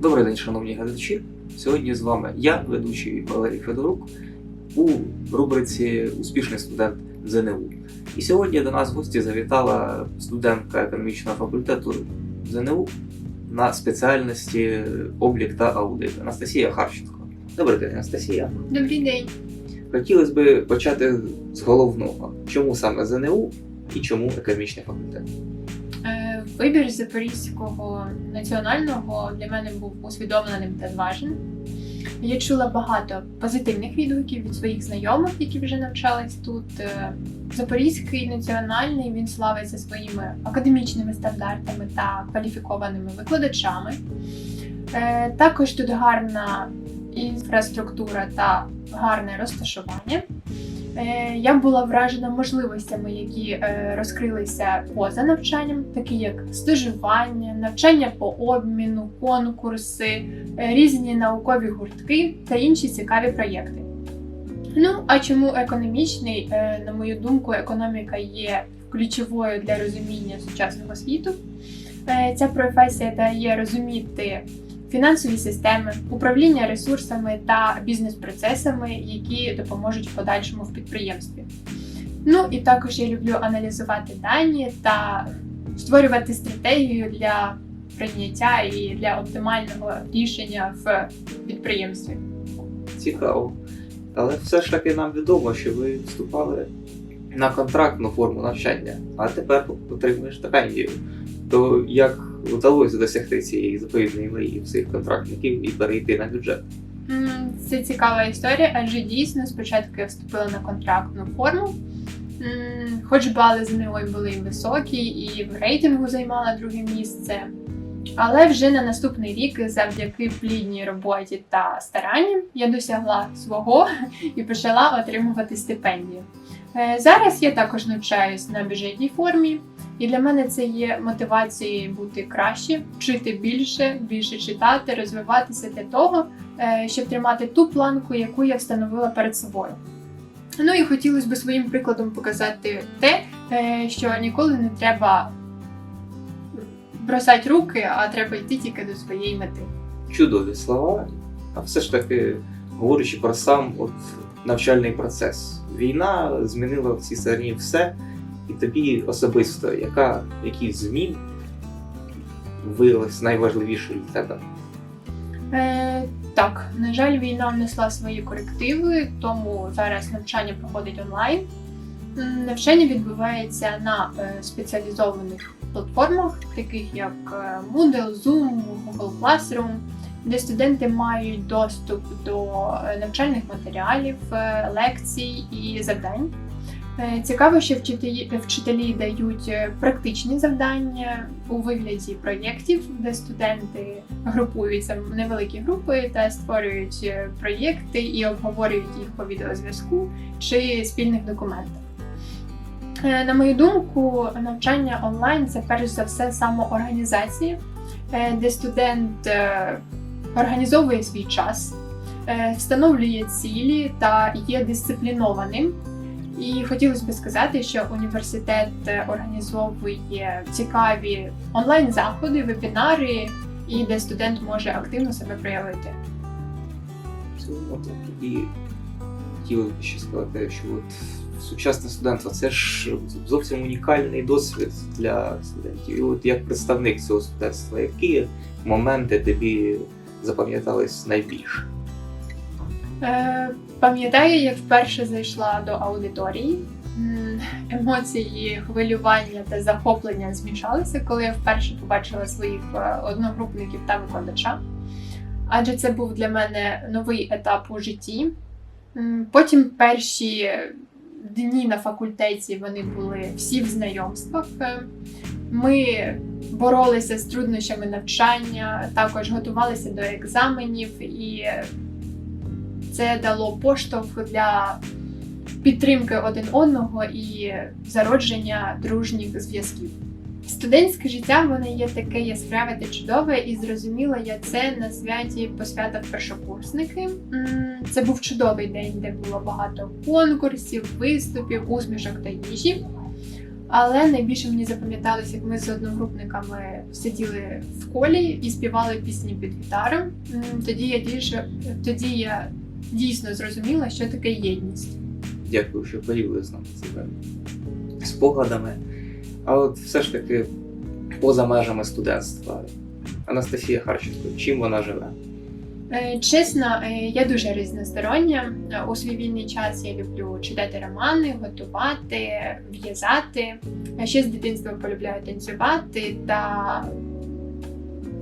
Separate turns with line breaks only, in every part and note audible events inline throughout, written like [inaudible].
Добрий день, шановні глядачі. Сьогодні з вами я, ведучий Валерій Федорук, у рубриці Успішний студент ЗНУ. І сьогодні до нас в гості завітала студентка економічного факультету ЗНУ на спеціальності облік та аудит Анастасія Харченко. Добрий день, Анастасія.
Добрий день.
Хотілося б почати з головного. Чому саме ЗНУ і чому економічний факультет?
Вибір Запорізького національного для мене був усвідомленим та зважним. Я чула багато позитивних відгуків від своїх знайомих, які вже навчались тут. Е, Запорізький національний він славиться своїми академічними стандартами та кваліфікованими викладачами. Е, Також тут гарна інфраструктура та гарне розташування. Е, Я була вражена можливостями, які е, розкрилися поза навчанням, такі як стажування, навчання по обміну, конкурси, е, різні наукові гуртки та інші цікаві проєкти. Ну а чому економічний? На мою думку, економіка є ключовою для розуміння сучасного світу. Ця професія дає розуміти фінансові системи, управління ресурсами та бізнес-процесами, які допоможуть в подальшому в підприємстві. Ну і також я люблю аналізувати дані та створювати стратегію для прийняття і для оптимального рішення в підприємстві.
Цікаво. Але все ж таки нам відомо, що ви вступали на контрактну форму навчання, а тепер отримуєш стипендію. То як вдалося досягти цієї заповідної мрії всіх контрактників і перейти на бюджет?
Це цікава історія, адже дійсно спочатку я вступила на контрактну форму. Хоч бали з нею були високі, і в рейтингу займала друге місце. Але вже на наступний рік, завдяки плідній роботі та старанням, я досягла свого [laughs] і почала отримувати стипендію. Е, Зараз я також навчаюсь на бюджетній формі, і для мене це є мотивацією бути краще, вчити більше, більше читати, розвиватися для того, е, щоб тримати ту планку, яку я встановила перед собою. Ну і хотілося б своїм прикладом показати те, е, що ніколи не треба бросати руки, а треба йти тільки до своєї мети.
Чудові слова, а все ж таки говорячи про сам от навчальний процес. Війна змінила в цій стороні все, і тобі особисто, яка які змін виявилась найважливішою для тебе?
Е, так, на жаль, війна внесла свої корективи, тому зараз навчання проходить онлайн. Навчання відбувається на е, спеціалізованих платформах, таких як е, Moodle, Zoom, Google Classroom, де студенти мають доступ до е, навчальних матеріалів, лекцій і завдань. Цікаво, що вчителі, вчителі дають практичні завдання у вигляді проєктів, де студенти групуються в невеликі групи та створюють проєкти і обговорюють їх по відеозв'язку чи спільних документах. Е, На мою думку, навчання онлайн це перш за все самоорганізація, е, де студент е, організовує свій час, встановлює цілі та є дисциплінованим. І хотілося б сказати, що університет організовує цікаві онлайн-заходи, вебінари, і де студент може активно себе проявити.
І хотів би ще сказати, що от сучасне студентство це ж зовсім унікальний досвід для студентів. І от як представник цього студентства, які моменти тобі запам'ятались найбільше?
Е, Пам'ятаю, як вперше зайшла до аудиторії. Емоції, хвилювання та захоплення змішалися, коли я вперше побачила своїх е, одногрупників та викладача. Адже це був для мене новий етап у житті. Потім перші дні на факультеті вони були всі в знайомствах. Ми боролися з труднощами навчання, також готувалися до екзаменів, і це дало поштовх для підтримки один одного і зародження дружніх зв'язків. Студентське життя воно є таке яскраве та чудове, і зрозуміла я це на святі посвята першокурсники. Це був чудовий день, де було багато конкурсів, виступів, усмішок та їжі. Але найбільше мені запам'яталось, як ми з одногрупниками сиділи в колі і співали пісні під гітару. Тоді я дійсно, тоді я дійсно зрозуміла, що таке єдність.
Дякую, що поділилися з нами цими спогадами. А от все ж таки, поза межами студентства, Анастасія Харченко, чим вона живе?
Е, Чесно, е, я дуже різностороння. У свій вільний час я люблю читати романи, готувати, в'язати. Ще з дитинства полюбляю танцювати та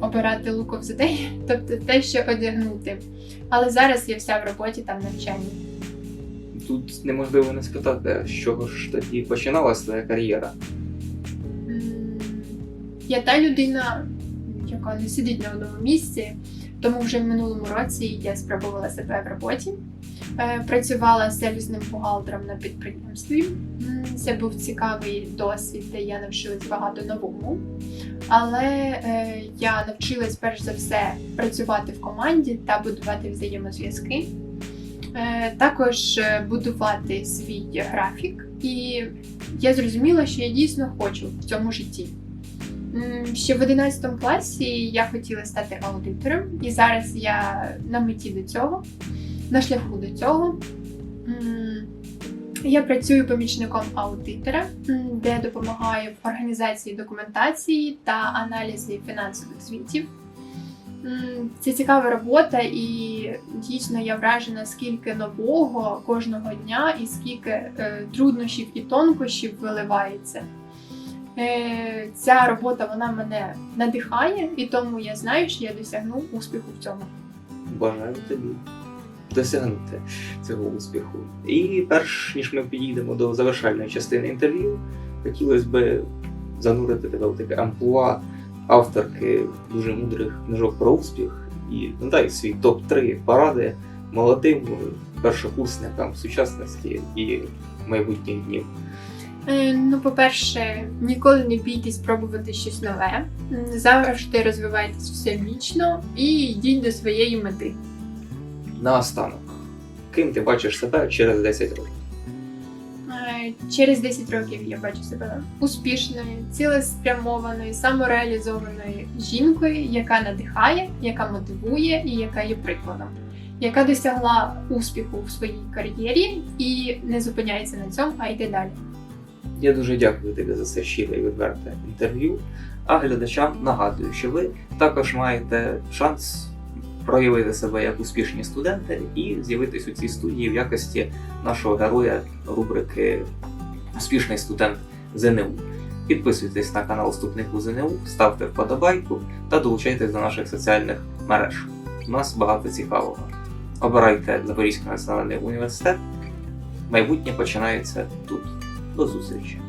обирати look of the тобто те, що одягнути. Але зараз я вся в роботі та в навчанні.
Тут неможливо не спитати, з чого ж тоді починалася твоя кар'єра.
Я та людина, яка не сидить на одному місці, тому вже в минулому році я спробувала себе в роботі. Е, Працювала сервісним бухгалтером на підприємстві. Це був цікавий досвід, де я навчилась багато новому. Але е, я навчилась перш за все працювати в команді та будувати взаємозв'язки. Е, також будувати свій графік, і я зрозуміла, що я дійсно хочу в цьому житті. Ще в 11 класі я хотіла стати аудитором, і зараз я на меті до цього, на шляху до цього. Я працюю помічником аудитора, де допомагаю в організації документації та аналізі фінансових звітів. Це цікава робота, і дійсно я вражена, скільки нового кожного дня і скільки е, труднощів і тонкощів виливається. Е, ця робота вона мене надихає, і тому я знаю, що я досягну успіху в цьому.
Бажаю тобі досягнути цього успіху. І перш ніж ми підійдемо до завершальної частини інтерв'ю, хотілося б занурити тебе в таке амплуа авторки дуже мудрих книжок про успіх і ну, дай свій топ-3 поради молодим першокурсникам сучасності і майбутніх днів.
Е, Ну, по-перше, ніколи не бійтесь пробувати щось нове. Завжди розвивайтесь всебічно і йдіть до своєї мети.
Наостанок, ким ти бачиш себе через 10 років?
Е, Через 10 років я бачу себе успішною, цілеспрямованою, самореалізованою жінкою, яка надихає, яка мотивує і яка є прикладом, яка досягла успіху в своїй кар'єрі і не зупиняється на цьому, а йде далі.
Я дуже дякую тобі за це щире і відверте інтерв'ю. А глядачам нагадую, що ви також маєте шанс проявити себе як успішні студенти і з'явитись у цій студії в якості нашого героя рубрики Успішний студент ЗНУ. Підписуйтесь на канал Вступнику ЗНУ, ставте вподобайку та долучайтесь до наших соціальних мереж. У нас багато цікавого. Обирайте Запорізький національний університет. Майбутнє починається тут. До зустрічі!